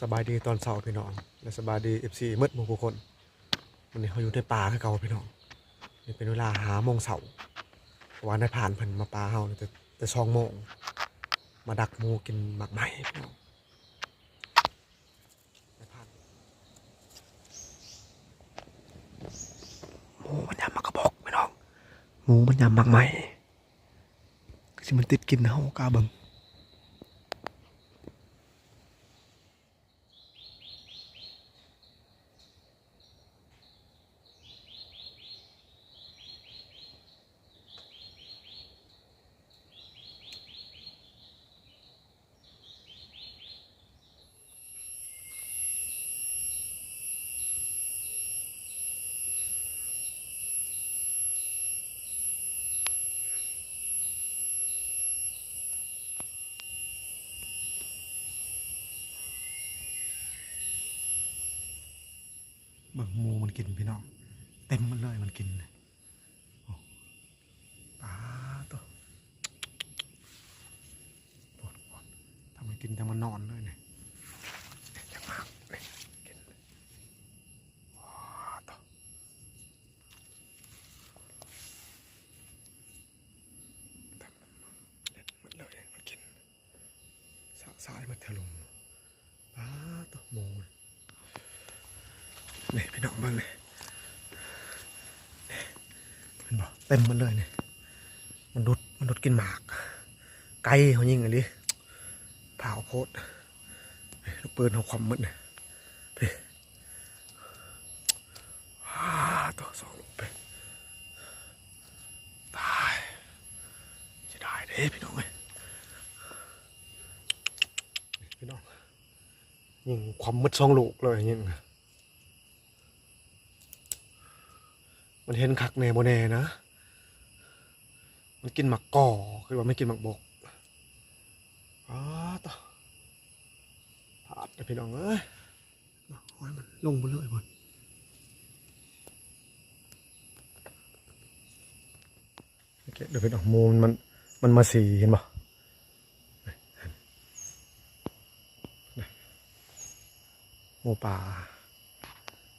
สบายดีตอนเช้าพี่น้อง และสบายดีเอฟซีมืดมู่ผู้คนวันนี้เขาอยู่ในป่าคือเก่าพี่น้องนี่เป็นเวลาหาโมงเสาร์ว่าได้ผ่านเพิ่นมาป่าเฮานี่แต่แต่องโมง มาดักมูกินหมักไหม้พี่น้องได้ผ่านหมูมันยำมักกระบอกพี่น้องหมูมันยำหมักไหม้สิมันติดกินเฮากล้าเบิ่ง บิ่งมูมันกินพี่น้องเต็มมันเลยมันกินโอ้ปลาตัวปวดปวดทำมันกินจังมันนอนเลยเนี่ยจังมากเลยกินว้าตัวเต็มเด็ดหมดเลยมันกินสะสายมันถลุงปลาตัวมู นี่พี่น้องเบิ่งนี่นี่เห็นบ่เต็มมันเลยนี่มันดุดมันดุดกินหมาก ไก่เขายิงอะไรเผาโพดลูกปืนเขาความมืดเนี่ยพี่ว้าตัวสองลูกไปตายจะได้เด้พี่น้องเอ้ยพี่น้องยิงความมืดสองลูกเลยยิง มันเห็นคักแน่โมแน่นะ มันกินหมักก่อคือว่าไม่กินหมักบกอ้าต่อผาดนะพี่น้องเอ้ยโอ้ยมันลงไปเลยบนโอเคเดี๋ยวพี่น้องมูมันมันมันมาสีเห็นปะนี่เห็นนี่หมูป่า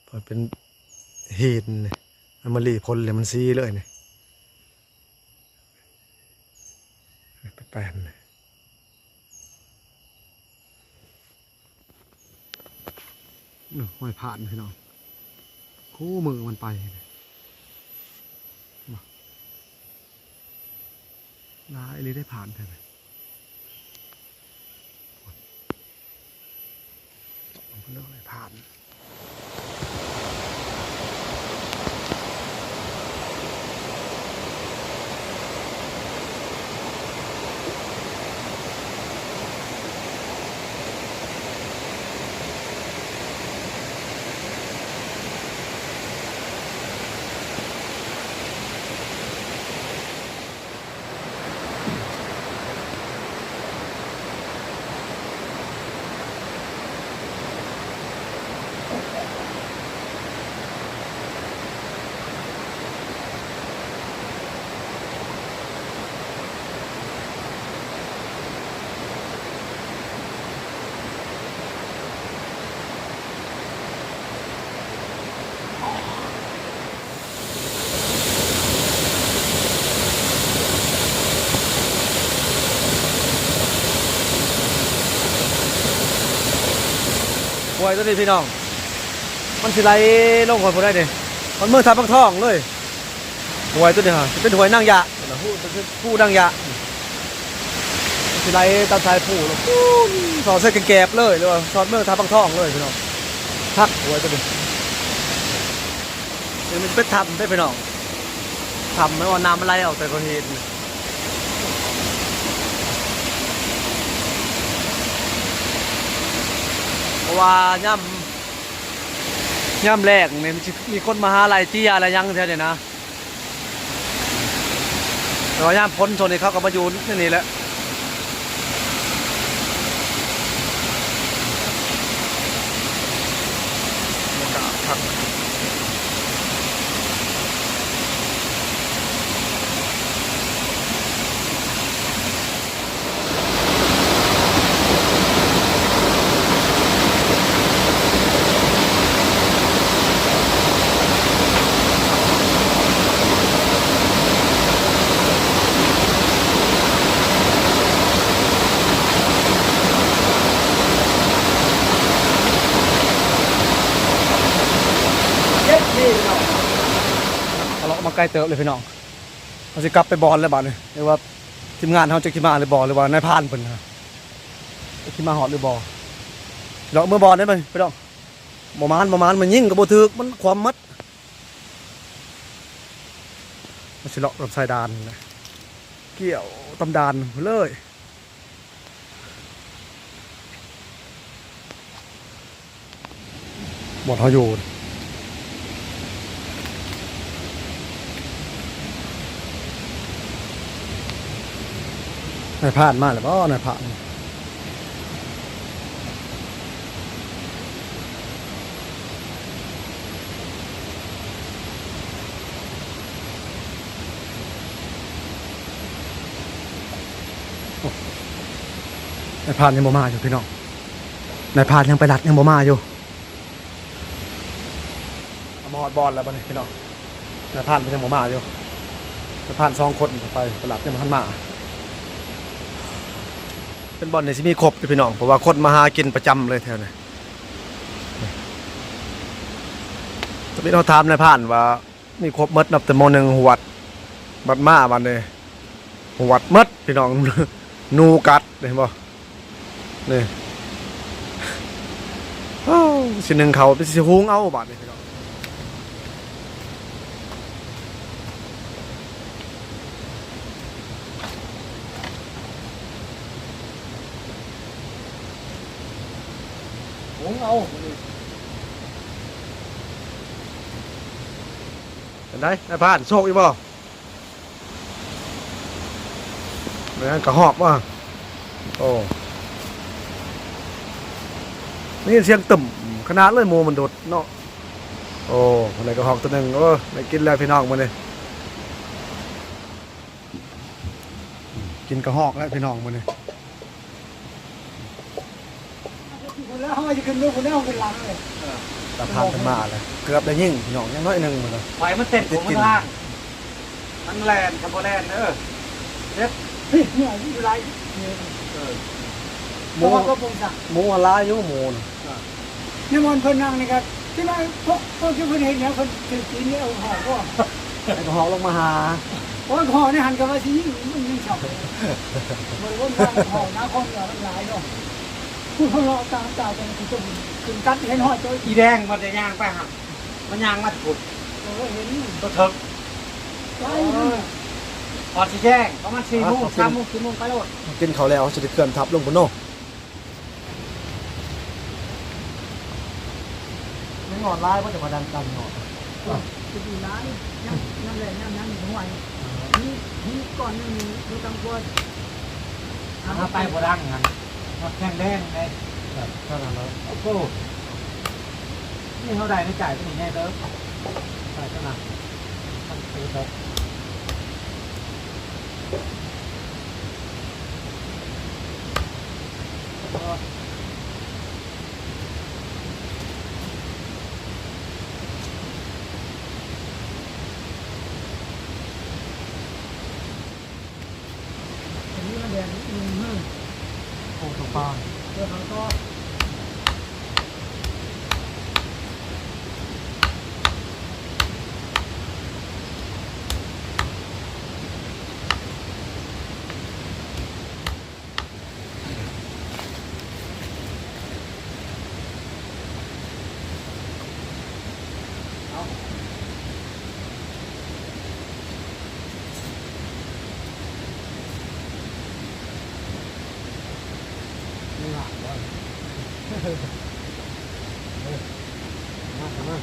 พอเป็นเห็นเนี่ย มันมาหลีพลเลยมันซีเลยเนี่ยแปลนเลยเออห้อยผ่านพี่น้องคู่มือมันไปเนี่ยมาลายเลยได้ผ่านใช่ไหมมันก็เลยผ่าน วยตัวนี้พี่น้อง มันสิไหลลงคนพอได้เนี่ยมันมือทับบังท้องเลยหวยตัวนี้ฮะเป็นหวยนางยะผู้ผู้นางยะสิไหลตามชายผู้ลูกสอดเส้นแกบเลยหรือว่าสอดมือทับบังท้องเลยพี่น้องทักหวยตัวนี้มันเป็นทำได้พี่น้องทำไม่ว่าน้ำมันไหลออกแต่ก็เห็น เพราะว่าย่ำย่ำแรกเนี่ยมีคนมาหาอะไรจี้ยาอะไรยังแท้เนี่ยนะแต่ว่าย่ำพ้นโซนนี้เขาก็มาอยู่นี่นี่แหละบรรยากาศครับ ใกล้เติบเลยพี่น้องเราสิกลับไปบอลแล้วบัดนี้เรียกว่าทีมงานเขาจะขี่มาหรือบอลหรือว่านายพานเพิ่นฮะขี่มาหอดหรือบอลเราเมื่อบอลได้ไหมพี่น้องบ่มานบ่มานมันยิ่งกับบ่ถึกมันความมัดมันสิเลาะกับสายดานนะเกี่ยวตำดานเลยหมดเขาอยู่ นายผ่านมาหรือเปล่านายผ่านนายผ่านยังบ่มาอยู่พี่น้องนายผ่านยังไปรัดยังบ่มาอยู่อามอดบอลแล้วบัดนี้พี่น้องนายผ่านยังบ่มาอยู่นายผ่านสองคนไปไปรัดยังบ่ทันมา เป็นบอลในที่มีครบพี่น้องเพราะว่าคนมาหากินประจำเลยแถวนี้ตอนนี้เราถามนายผ่านว่ามีครบมดนับแต่โมหนึ่งหวดบัดมาบันเลยหวดมดพี่น้องนูกัดเห็นบ่นี่สิหนึ่งเขาไปสิหุงเอาบาดนี่พี่น้อง เอาเป็นไงนายผ่านโชคอีบ่เหมือนกระหอบว่ะโอ้นี่เสียงต่ำขนาดเลยโมมันโดดเนาะโอ้อะไรกระหอบตัวหนึ่งโอ้ได้กินแล้วพี่น้องมาเลยกินกระหอกแล้วพี่น้องมาเลย คน แล้วเขาจะขึ้นลูกคนแล้วเป็นหลังเลยตาพานกันมาเลยเกือบได้ยิ่งพี่น้องยังน้อยหนึ่งมาเลยไฟมันเต็มผมมันล่างมันแลนกับโบแลนเด้อเฮ้ยเนี่ยอยู่ไรเนี่ยหเพมูราะว่าก็คงสั่งหมูอะไรอยู่หมูน่ะนี่มันเพิ่นนั่งนี่ครับที่นั่นพวกพวกที่เพิ่นเห็นเนี่ยเพิ่นถือกินเนี่ยเอาห่อก็ไอ้กระหอกลงมาหาเพราะห่อเนี่ยหันกับว่าสิยิ่งมันยิ่งชอบมันว่ามันห่อน้ำข้องเหนียวมันหลายเนาะ ผู้เขารอตามตานคือจะขึ้นกัดเห็นห่อตัวอีแดงมันจะย่างไปหักมันย่างมาถูกเออเห็นตัวเถิกใช่พอสิแจ้งประมาณสี่โมงสามโมงสี่โมงไปโลดกินเขาแล้วจะได้เคลื่อนทับลงบนโน่ไม่งอนไล่ว่าจะมาดันดันงอนจะดีร้ายนั่นนั่นแหละนั่นนั่นห่วยนี่นี่ก่อนนั่นนี่ดูตังกวนถ้าไปโบดังกัน แข้งแดงเลยเท่านั้นแล้วโอ้โหนี่เท่าไรไม่จ่ายเป็นยังไงเด้อจ่ายเท่าไหร่มันซื้อเด้อ อันนี้มันแดงอืมฮึ โอ้ถูกป้า เดี๋ยวเขาก็ ไม่หลับแล้วมาทำมา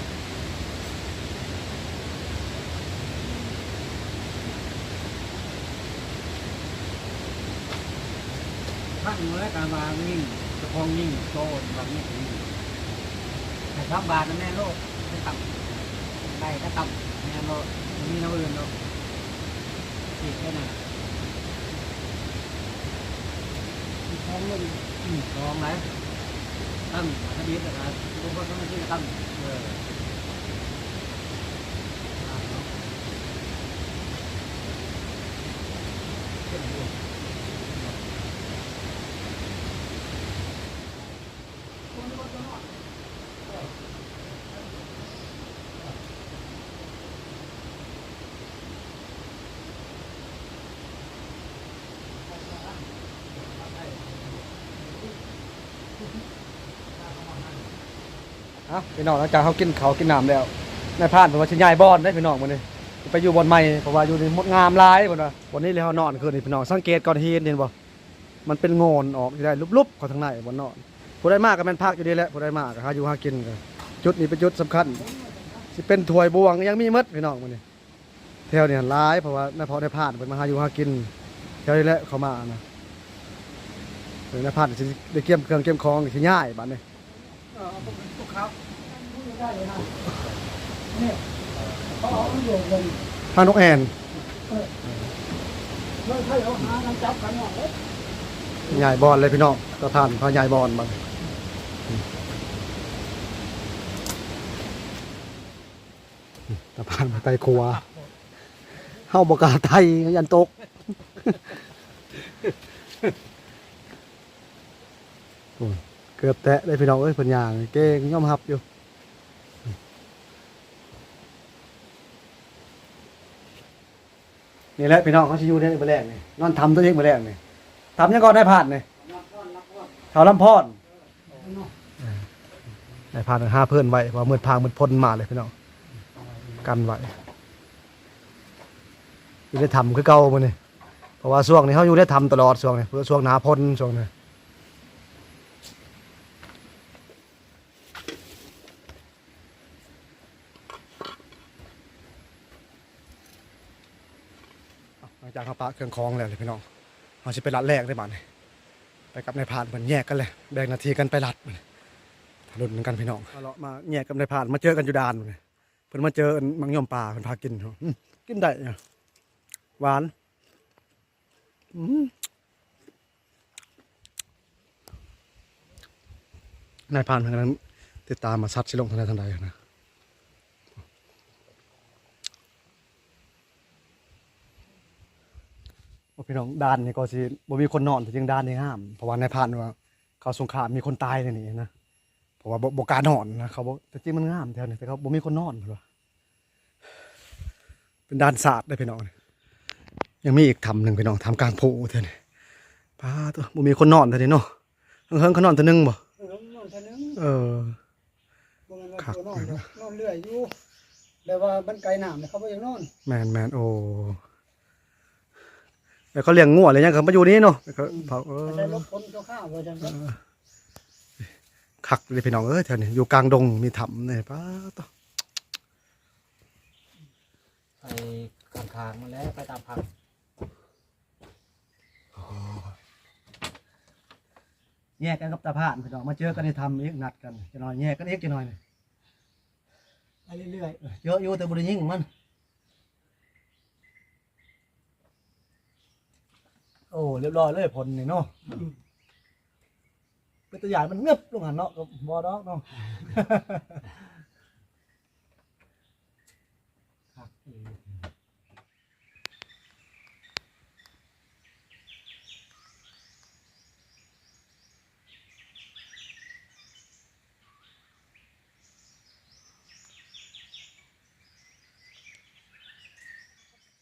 ท่านเมื่อการมาวิ่งจะพองยิ่งโตแบบนี้ถึงแต่ทับบาทนะแม่โลกไม่ต่ำได้ก็ต่ำแม่โลกมีน้ำอื่นโลกอีกแค่นั้นท้องเลย ลองไหมตั้งคดีนะครับทุกคนต้องมาที่ตั้งเออ เอาพี่น้องหลังจากเขากินเขาวกินน้ำแล้วนายพรานผมว่าชิยายบอนได้พี่น้องมื้อนี้ไปอยู่บอนใหม่เพราะว่าอยู่ในมดงามหลายบนว่าวันนี้เลยเฮานอนคืนนี้พี่น้องสังเกตก่อนเห็นเห็นบ่มันเป็นโงนออกอยู่ได้ลุบๆเข้าทางในบ่นอนผู้ใดมากก็แม่นพักอยู่ดีแหละผู้ใดมากก็หาอยู่หากินกันจุดนี้เป็นจุดสำคัญสิเป็นถวยบวงยังมีหมดพี่น้องมื้อนี้แถวนี้หลายเพราะว่านายพอได้ผ่านเพิ่นมาหาอยู่หากินแถวนี้แหละเขามานะเดี๋ยวนายพรานสิได้เกี่ยเครื่องเกี่ยมของสิย้ายบัดนี้เออพวกพวกเขาไม่ได้เลยนะเนี่ยเขาเอาเรื่องเลยทางนกแอนแล้วถ้าเขาหาน้ำจับกันหน่อยใหญ่บอลเลยพี่น้องตะพานพาใหญ่บอลมาตะพานมาไตครัวเฮาบกล้าไทยยันตกโอ้ยเกือบแตะเลยพี่น้องเอ้ยเพิ่นย่างเก่งย่อมหับอยู่นี่แหละพี่น้องเขาชิอยู่ได้มาแรกนี่นอนทำตัวเองมาแรกนี่ทำยังก่อนได้ผ่านนี่เท่าลำพอนได้ผ่านห้าเพื่อนไว้เพราะมืดพางมืดพ้นมาเลยพี่น้องกันไว้อยู่ได้ทำคือเก่ามือนี่เพราะว่าช่วงนี้เขาอยู่ได้ทำตลอดช่วงนี้เพื่อช่วงหนาพ้นช่วงนี้หลังจากเขาปะเครื่องคลองแล้วเลยพี่น้องเขาจะไปรัดแรกได้บ้านไปกับนายพานเหมือนแยกกันเลยแบ่งนาทีกันไปรัดมันรุ่นกันพี่น้องมาเลาะมาแยกกับนายพานมาเจอกันอยู่ดานมันเพิ่นมาเจอมังยมป่าเพิ่นพากินกินได้เนี่ยหวานอื้อนายพานเพิ่นติดตามมาซัดชิลงทางใดทางใดนะ ว่าพี่น้องด้านนี่ก็สิบ่มีคนนอนแต่ยังด้านนี่ห้าม เพราะว่าในผ่านว่า เขาสงครามมีคนตายในนี่นะเพราะว่าบ่บ่กล้ารนอนนะเขาบอกแต่จริงมันงามแถวนี้แต่เขาบ่มีคนนอนเพิ่นว่าเป็นด้านศาสตร์ได้อพี่น้องยังมีอีกทำหนึ่งพี่น้องทำกลางโพแถวนี้ป้าตัวบ่มีคนนอนแถวนี้เนาะเฮิงๆเขานอนแตัวนึงบ่นอนเท่านึงเออบ่แม่นว่าตัวนอนนอนเรื่อยอยู่แต่ว่ามันไกลน้ำเนี่ยเขาบ่อยากนอนแมนแมนโอ้ แล้วเขาเลี้ยงงัวอะไรยังเขามาอยู่นี่เนาะแล้วก็เผาเออแต่ได้ลบพ้นเจ้าข้าวว่าจังซั่นคักเลยพี่น้องเอ้ยแถวนี้อยู่กลางดงมีถ้ำเนี่ยป้าต่อไปกลางทางมาแล้วไปตามพักแยกกันกับตาพานพี่น้องมาเจอกันในถ้ำอีกนัดกันจะหน่อยแยกกันอีกจะหน่อยนี่ไปเรื่อยเยอะอยู่แต่บริยิงมัน โอ้เรียบร้อยเลยผลนี่เนาะเป็นตัวอย่างมันเงียบลงหันเนาะกับบอดอกเนาะ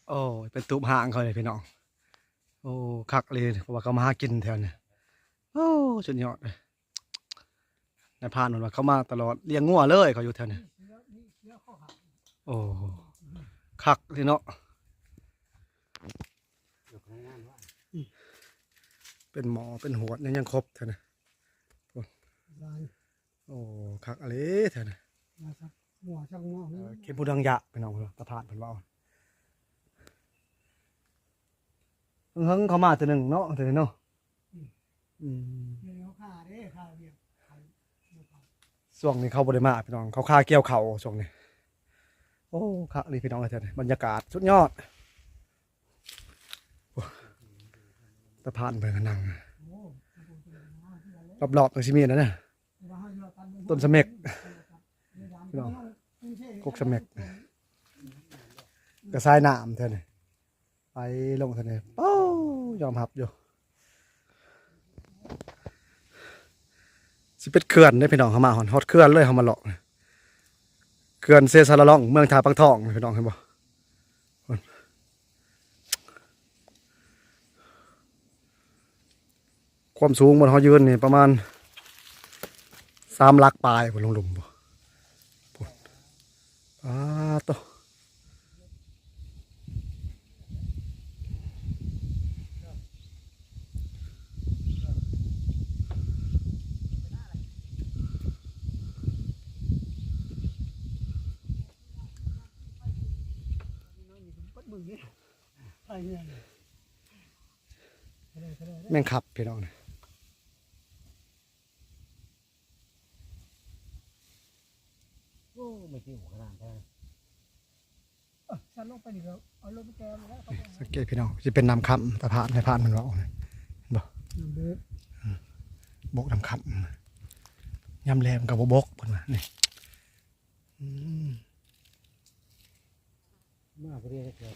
โอ้เป็นตูบหางเขาเลยพี่น้อง คักเลยเพราะว่าเขามาหากินแถวนี้โอ้สุดยอดเลยนายพรานเหมือนว่าเขามาตลอดเลี้ยงงัวเลยเขาอยู่แถวนี้โอ้คักเลยเนาะอยู่ข้างหน้าว่าเป็นหมอเป็นหัวยังยังครบแถวนี้ๆลายโอ้คักอะไรแถวนี้มาสักหัวสักงอกเออเข็มพูดังยะพี่น้องเพิ่นว่าตะพานเพิ่นว่า เอาเฮิงๆเขามาตัวหนึ่งเนาะตัวนี้เนาะอืมเดี๋ยวเขาฆ่าเด้ฆ่าเรียกใครช่วงนี้เขาบริมาพี่น้องเขาค่าเกี่ยวเขาช่วงนี้โอ้ค่ะนี่พี่น้องเลยเถอะบรรยากาศสุดยอดโอ้ตะพานเบิ่งกันนั่งโอ้รอบๆตรงซิมีนั่นนะว่าให้เราตันต้นสะเม็ก พี่น้องกกสะเม็ก กระซายน้ำเท่านี้ไป ลงท่านี้เป้ายอมหับอยู่สิเป็นเขื่อนได้พี่น้องเขามาหอนฮอดเขื่อนเลยเขามาหลอกเขื่อนเซซาลาล่องเมืองทาปังทองพี่น้องเห็นบ่ความสูงบนเขายืนนี่ประมาณสามลักปลายบนลงหลุมบ่อ่าตัว แม่งขับพี่น้องนะโอ้ไม่จริงหัวขนาดนั้นฉันลงไปนี่แล้วเอารถไปแกมาแล้วสังเกตพี่น้องจะเป็นน้ำคำตะพานในพานมันว่าเอาเลยน้ำเบ๊กบกน้ำคำยำแรมกับบกคนมานี่อืมมากเรียกเกิด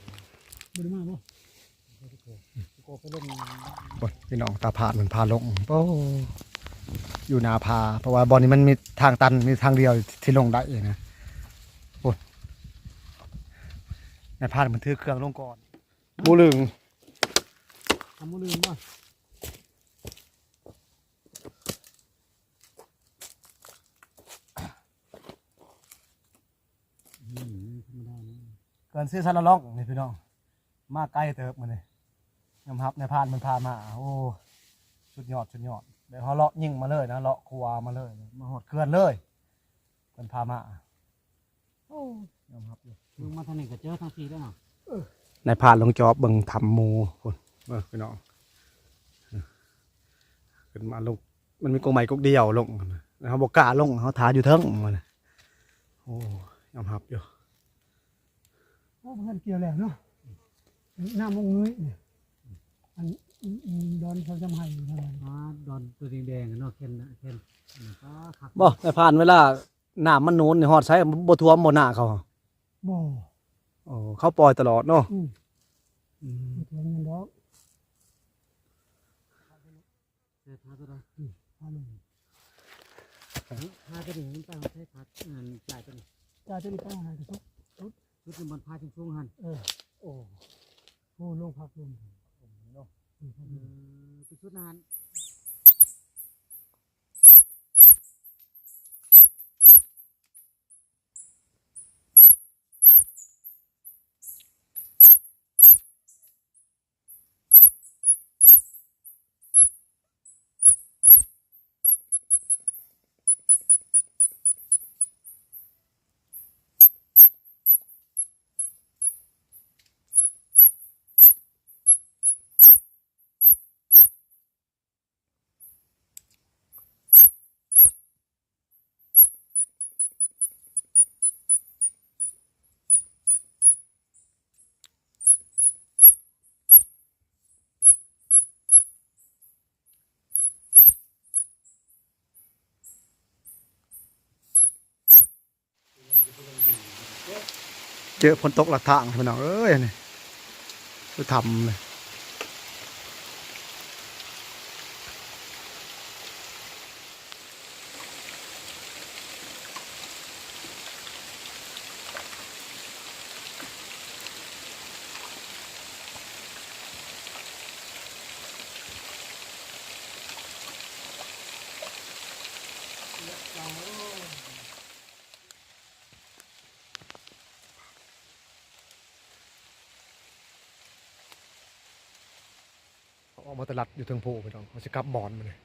บริมาบ่โกไปเล่นบนพี่น้องตาพานมันพาลงโอ้อยู่นาพา เพราะว่าบอลนี้มันมีทางตันมีทางเดียวที่ลงได้เองนะโอ้ในพานมันถือเครื่องลงก่อนบูลึงทำมือลืมบ่อืมธรรมดานะเกินซื้อซันละล่องนี่พี่น้อง มาใกล้เติบมันเลยยำฮับในพานมันพามา โอ้สุดยอดสุดยอดเดี๋ยวเขาเลาะยิงมาเลยนะเลาะคัวมาเลย มาหดเคลื่อนเลยมันพามาโอ้ยำฮับอยู่มึงมาทางนี้ก็เจอทางทีแล้วเนาะในพานลงจอบเบิ่งทำหมูคนเบิ่งพี่น้องขึ้นมาลงมันมีกรงไม้กกเดียวลงแล้วเขาบอกกล้าลงเขาทาอยู่เทิงมันน่ะโอ้ยำฮับอยู่โอ้เพิ่นเกี่ยวแล้วเนาะ หน้ามงเงยเนี่ยอันดอนเขาจำให้เท่าไหร่อ๋อดอนตัวแดงๆเนาะเคนนะเคนก็ขับบ่ในพานเวลาน้ำมันโน้นในหอดใช้บ่ท่วมบ่หน้าเขาบ่โอ้เขาปล่อยตลอดเนาะอืมบ่ถึงเงินดอกเจอท่าตัวใดเอาลงท่าตัวนี้มันตั้งใช้ขาเงินจ่ายตัวนี้จ่ายจะได้ไปหาที่สุดชุดหนึ่งบนพาชุ่มๆหันเออโอ้ โอ้ลงพักลงเนาะอืมพักเอลงอเป็นชุดนาน เจอฝนตกหลักทางพี่น้องเอ้ยนี่ไปทำเลย อ อยู่เทิงโพพี่น้องเขาจะกลับบอนมาเลย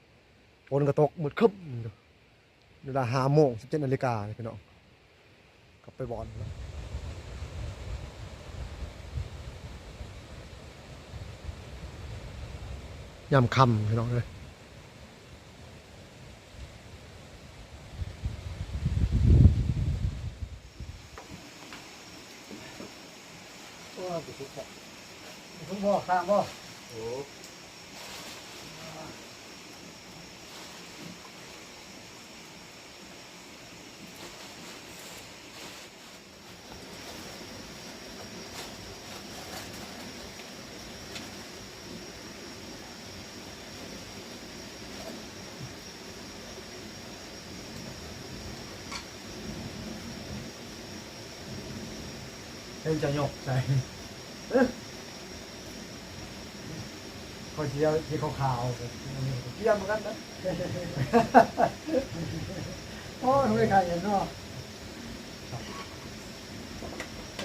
ฝนก็ตกมืดครึ้มเวลาห้าโมงสิบเจ็ดนาฬิกาเลยพี่น้องกลับไปบอนแล้วยามค่ำพี่น้องเลยผมบ่ข้างบ่เพิ่งจะหยกใส่เอยเจียวที่ขาวๆวเจียวเหมือนกันนะโอ้ยไม่ใครเห็นเนาะ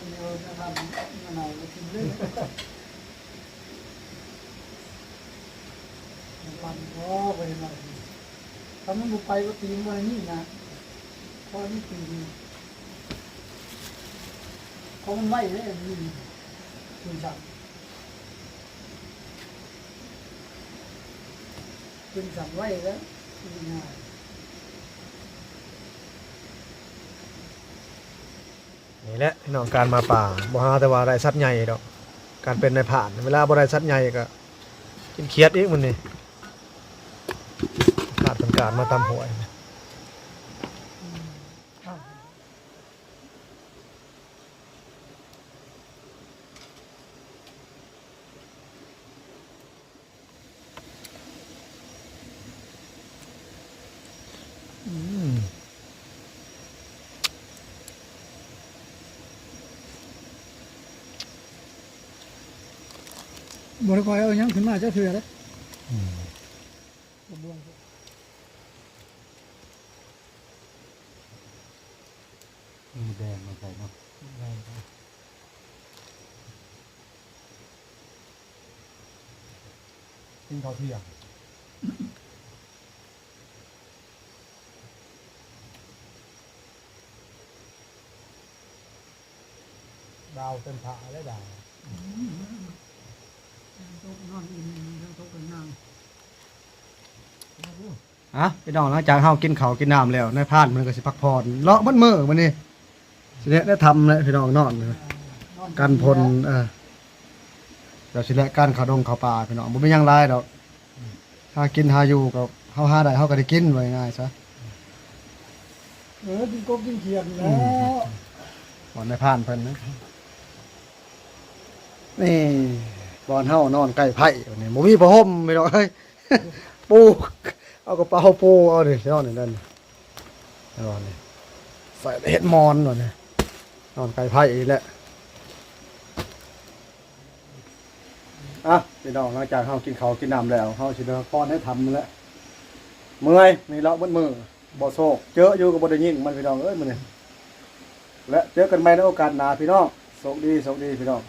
เดียวจะทำมะนาวกินเรื่อยปันโอ้ไปหน่อยถ้ามันบุไปก็ตีมันนี่นะเพอาะนี่ตี ราะมันไหวเนี่ตีสั่งตีสั่งไหวแล้วตีง่ายนี่แหละพี่น้องการมาป่าบ่หาแต่ว่าได้สัตว์ใหญ่ดอกการเป็นในผ่าน เวลาบ่ได้สัตว์ใหญ่ก็กินเคียดอีกมันนี่ขาดเป็นการมาตำหวยอื บริกรเอายังขึ้นมาจะเถื่อเลยบวงมีแดงมาใส่เนาะกินข้าวเที่ยงดาวเต็มผาและดาว นอนอินตกเป็นนางอะพี่น้องหลังจากเฮากินข้าวกินน้ำแล้วในพานมันก็สิพักผ่อนเลาะเบิดมื้อมื้อนี้สิได้ได้ทำแล้วพี่น้องนอนเลยกันพลเออเดี๋ยวสิได้การข้าวดงข้าวปลาพี่น้องบ่มีหยังหลายดอกหากินหาอยู่ก็เฮาหาได้เฮาก็ได้กินไว้ง่ายซะเออกินกบกินเขียดแล้วบ่อนในพานเพิ่นนะนี่ บอนเฮานอนใกล้ไผ่วันนี้บ่มีผ้าห่มพี่น้องเอ้ยปูเอากระเป๋าปูเอาดินอนนี่นั่นนอนนี่ใส่เห็ดมอนหน่อยนี่นอนไก่ไผ่อีกแล้วอะพี่น้องหลังจากเฮากินข้าวกินน้ำแล้วเฮาสิเดินป้อนให้ทำแล้วเมื่อยมีเลาะบดมือบ่โซกเจออยู่กับบ่ได้ยิงมันพี่น้องเอ้ยมื้อนี้และเจอกันใหม่ในโอกาสหน้าพี่น้องโชคดีโชคดีพี่น้อง